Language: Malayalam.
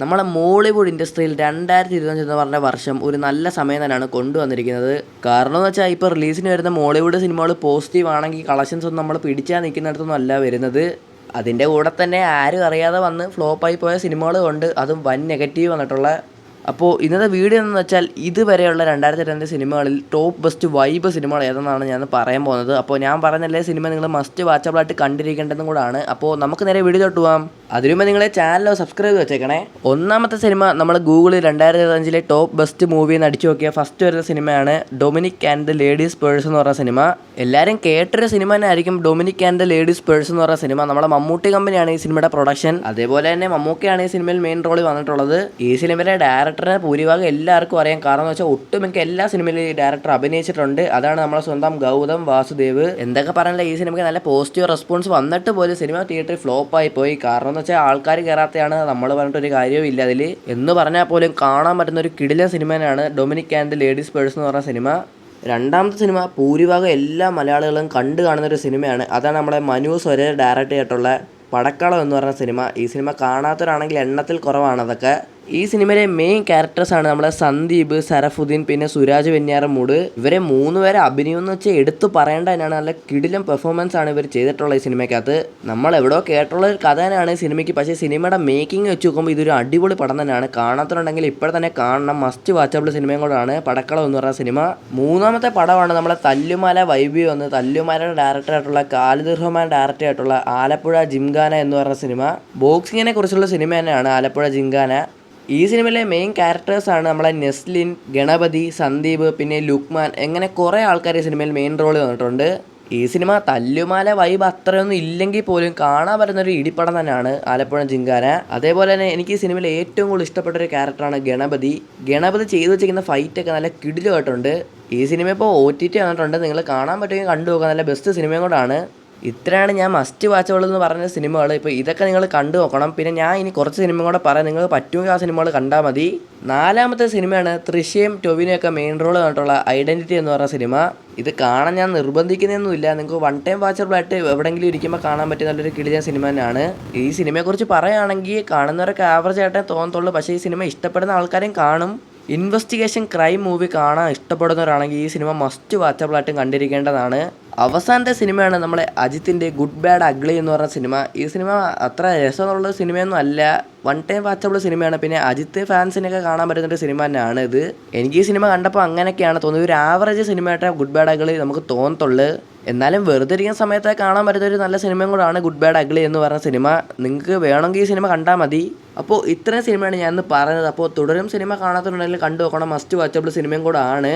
നമ്മളെ മോളിവുഡ് ഇൻഡസ്ട്രിയിൽ രണ്ടായിരത്തി ഇരുപത്തഞ്ച് എന്ന് പറഞ്ഞ വർഷം ഒരു നല്ല സമയം തന്നെയാണ് കൊണ്ടുവന്നിരിക്കുന്നത്. കാരണം എന്ന് വെച്ചാൽ ഇപ്പോൾ റിലീസിന് വരുന്ന മോളിവുഡ് സിനിമകൾ പോസിറ്റീവ് ആണെങ്കിൽ കളക്ഷൻസ് ഒന്നും നമ്മൾ പിടിച്ചാൽ നിൽക്കുന്നിടത്തൊന്നും അല്ല വരുന്നത്. അതിന്റെ കൂടെ തന്നെ ആരും അറിയാതെ വന്ന് ഫ്ലോപ്പായി പോയ സിനിമകളും ഉണ്ട്. അതും വൻ നെഗറ്റീവ് വന്നിട്ടുള്ള അപ്പോൾ ഇന്നത്തെ വീഡിയോ എന്ന് വെച്ചാൽ ഇതുവരെയുള്ള രണ്ടായിരത്തി രണ്ട് സിനിമകളിൽ ടോപ്പ് ബെസ്റ്റ് വൈബ് സിനിമകൾ ഏതെന്നാണ് ഞാൻ പറയാൻ പോകുന്നത്. അപ്പോൾ ഞാൻ പറഞ്ഞല്ലേ സിനിമ നിങ്ങൾ മസ്റ്റ് വാച്ചബിളായിട്ട് കണ്ടിരിക്കേണ്ടതും കൂടാണ്. അപ്പോൾ നമുക്ക് നേരെ വീഡിയോ തൊട്ട് പോകാം അതിനുമുമ്പ് നിങ്ങളെ ചാനൽ സബ്സ്ക്രൈബ് വെച്ചേക്കണേ. ഒന്നാമത്തെ സിനിമ നമ്മൾ ഗൂഗിളിൽ രണ്ടായിരത്തി ഇരുപത്തഞ്ചിലെ ടോപ്പ് ബെസ്റ്റ് മൂവി എന്ന് അടിച്ചു നോക്കിയ ഫസ്റ്റ് വരുന്ന സിനിമയാണ് Dominic and the ladies purse എന്ന് പറഞ്ഞ സിനിമ. എല്ലാവരും കേട്ടൊരു സിനിമ തന്നെ ആയിരിക്കും ഡൊമിനിക് ആൻഡ് ലേഡീസ് പേഴ്സ് എന്ന് പറയുന്ന സിനിമ നമ്മുടെ മമ്മൂട്ടി കമ്പനിയാണ് ഈ സിനിമയുടെ പ്രൊഡക്ഷൻ അതേപോലെ തന്നെ മമ്മൂക്കയാണ് ഈ സിനിമയിൽ മെയിൻ റോളിൽ വന്നിട്ടുള്ളത്. ഈ സിനിമയിലെ ഡയറക്ടറിനെ ഭൂരിഭാഗം എല്ലാവർക്കും അറിയാം. കാരണം എന്ന് വെച്ചാൽ ഒട്ടുമിക്ക എല്ലാ സിനിമയിലും ഈ ഡയറക്ടർ അഭിനയിച്ചിട്ടുണ്ട്. അതാണ് നമ്മുടെ സ്വന്തം ഗൗതം വാസുദേവ്. എന്തൊക്കെ പറഞ്ഞാൽ ഈ സിനിമയ്ക്ക് നല്ല പോസിറ്റീവ് റെസ്പോൺസ് വന്നിട്ട് പോലും സിനിമ തിയേറ്ററിൽ ഫ്ലോപ്പ് ആയി പോയി. കാരണം എന്ന് വെച്ചാൽ ആൾക്കാർ കയറാത്തയാണ് നമ്മൾ പറഞ്ഞിട്ട് ഒരു കാര്യവും ഇല്ല അതിൽ എന്ന് പറഞ്ഞാൽ പോലും കാണാൻ പറ്റുന്ന ഒരു കിടിലൻ സിനിമ തന്നെയാണ് ഡൊമിനിക് ആൻഡ് ലേഡീസ് പേഴ്സ് എന്ന് പറഞ്ഞ സിനിമ രണ്ടാമത്തെ സിനിമ ഭൂരിഭാഗം എല്ലാ മലയാളികളും കണ്ടു കാണുന്ന ഒരു സിനിമയാണ്. അതാണ് നമ്മുടെ മനു സ്വരേ ഡയറക്റ്റ് ചെയ്തിട്ടുള്ള പടക്കളം എന്ന് പറഞ്ഞ സിനിമ. ഈ സിനിമ കാണാത്തവരാണെങ്കിൽ എണ്ണത്തിൽ കുറവാണ് അതൊക്കെ. ഈ സിനിമയിലെ മെയിൻ ക്യാരക്ടേഴ്സാണ് നമ്മുടെ സന്ദീപ് സരഫുദ്ദീൻ പിന്നെ സുരാജ് വെഞ്ഞാറമൂട്. ഇവരെ മൂന്ന് പേരെ അഭിനയം എന്ന് വെച്ചാൽ എടുത്തു പറയേണ്ട തന്നെയാണ്. നല്ല കിടിലം പെർഫോമൻസ് ആണ് ഇവർ ചെയ്തിട്ടുള്ള ഈ സിനിമയ്ക്കകത്ത്. നമ്മൾ എവിടെയോ കേട്ടുള്ള ഒരു കഥ തന്നെയാണ് സിനിമയ്ക്ക്. പക്ഷേ സിനിമയുടെ മേക്കിംഗ് വെച്ച് നോക്കുമ്പോൾ ഇതൊരു അടിപൊളി പടം തന്നെയാണ്. കാണാത്തതുണ്ടെങ്കിൽ ഇപ്പോൾ തന്നെ കാണണം. മസ്റ്റ് വാച്ചബിൾ സിനിമയും കൂടാണ് പടക്കളം എന്ന് പറയുന്ന സിനിമ. മൂന്നാമത്തെ പടമാണ് നമ്മളെ തല്ലുമാല വൈബി വന്ന് തല്ലുമാലയുടെ ഡയറക്ടറായിട്ടുള്ള കാലിദ് ആയിട്ടുള്ള ആലപ്പുഴ ജിംഗാന എന്ന് പറയുന്ന സിനിമ. ബോക്സിങ്ങിനെ കുറിച്ചുള്ള സിനിമ തന്നെയാണ് ആലപ്പുഴ ജിംഖാന. ഈ സിനിമയിലെ മെയിൻ ക്യാരക്ടേഴ്സാണ് നമ്മളെ നെസ്ലിൻ ഗണപതി സന്ദീപ് പിന്നെ ലുക്മാൻ എങ്ങനെ കുറേ ആൾക്കാർ ഈ സിനിമയിൽ മെയിൻ റോൾ വന്നിട്ടുണ്ട്. ഈ സിനിമ തല്ലുമാല വൈബ് അത്രയൊന്നും ഇല്ലെങ്കിൽ പോലും കാണാൻ പറ്റുന്നൊരു ഇടിപ്പടം തന്നെയാണ് ആലപ്പുഴ ജിങ്കാന. അതേപോലെ തന്നെ എനിക്ക് ഈ സിനിമയിൽ ഏറ്റവും കൂടുതൽ ഇഷ്ടപ്പെട്ട ഒരു ക്യാരക്ടറാണ് ഗണപതി. ഗണപതി ചെയ്തു വെച്ചിരിക്കുന്ന ഫൈറ്റൊക്കെ നല്ല കിടിലുമായിട്ടുണ്ട്. ഈ സിനിമ ഇപ്പോൾ ഒ ടി ടി വന്നിട്ടുണ്ട്. നിങ്ങൾ കാണാൻ പറ്റുമെങ്കിൽ കണ്ടു നോക്കുക. നല്ല ബെസ്റ്റ് സിനിമയും കൂടാണ്. ഇത്രയാണ് ഞാൻ മസ്റ്റ് വാച്ചബിൾ എന്ന് പറഞ്ഞ സിനിമകൾ ഇപ്പോൾ ഇതൊക്കെ നിങ്ങൾ കണ്ടു നോക്കണം. പിന്നെ ഞാൻ ഇനി കുറച്ച് സിനിമ കൂടെ പറയാം. നിങ്ങൾ പറ്റുമെങ്കിൽ ആ സിനിമകൾ കണ്ടാൽ മതി. നാലാമത്തെ സിനിമയാണ് തൃശ്ശയും ടൊവിനെയൊക്കെ മെയിൻ റോൾ കണ്ടിട്ടുള്ള ഐഡന്റിറ്റി എന്ന് പറഞ്ഞ സിനിമ. ഇത് കാണാൻ ഞാൻ നിർബന്ധിക്കുന്നൊന്നുമില്ല നിങ്ങൾക്ക് വൺ ടൈം വാച്ചബിളായിട്ട് എവിടെയെങ്കിലും ഇരിക്കുമ്പോൾ കാണാൻ പറ്റിയ നല്ലൊരു കിടിലൻ സിനിമ തന്നെയാണ്. ഈ സിനിമയെക്കുറിച്ച് പറയുകയാണെങ്കിൽ കാണുന്നവരൊക്കെ ആവറേജ് ആയിട്ടേ തോന്നത്തുള്ളൂ. പക്ഷേ ഈ സിനിമ ഇഷ്ടപ്പെടുന്ന ആൾക്കാരും കാണും. ഇൻവെസ്റ്റിഗേഷൻ ക്രൈം മൂവി കാണാൻ ഇഷ്ടപ്പെടുന്നവരാണെങ്കിൽ ഈ സിനിമ മസ്റ്റ് വാച്ചബിളായിട്ടും കണ്ടിരിക്കേണ്ടതാണ്. അവസാനത്തെ സിനിമയാണ് നമ്മളെ അജിത്തിന്റെ ഗുഡ് ബാഡ് അഗ്ലി എന്ന് പറഞ്ഞ സിനിമ. ഈ സിനിമ അത്ര രസമുള്ള സിനിമയൊന്നും അല്ല. വൺ ടൈം വാച്ചബിൾ സിനിമയാണ്. പിന്നെ അജിത്ത് ഫാൻസിനൊക്കെ കാണാൻ പറ്റുന്ന ഒരു സിനിമ തന്നെയാണ് ഇത്. എനിക്ക് ഈ സിനിമ കണ്ടപ്പോൾ അങ്ങനെയൊക്കെയാണ് തോന്നുന്നത് ഒരു ആവറേജ് സിനിമയായിട്ട് ഗുഡ് ബാഡ് അഗ്ലി നമുക്ക് തോന്നത്തുള്ളൂ. എന്നാലും വെറുതെ ഇരിക്കുന്ന സമയത്ത് കാണാൻ പറ്റുന്ന ഒരു നല്ല സിനിമയും കൂടാണ് ഗുഡ് ബാഡ് അഗ്ലി എന്ന് പറഞ്ഞ സിനിമ. നിങ്ങൾക്ക് വേണമെങ്കിൽ ഈ സിനിമ കണ്ടാൽ മതി. അപ്പോൾ ഇത്രയും സിനിമയാണ് ഞാൻ ഇന്ന് പറഞ്ഞത്. അപ്പോൾ തുടരും സിനിമ കാണാത്തുണ്ടെങ്കിൽ കണ്ടു നോക്കണം. മസ്റ്റ് വാച്ചബിൾ സിനിമയും കൂടെ ആണ്.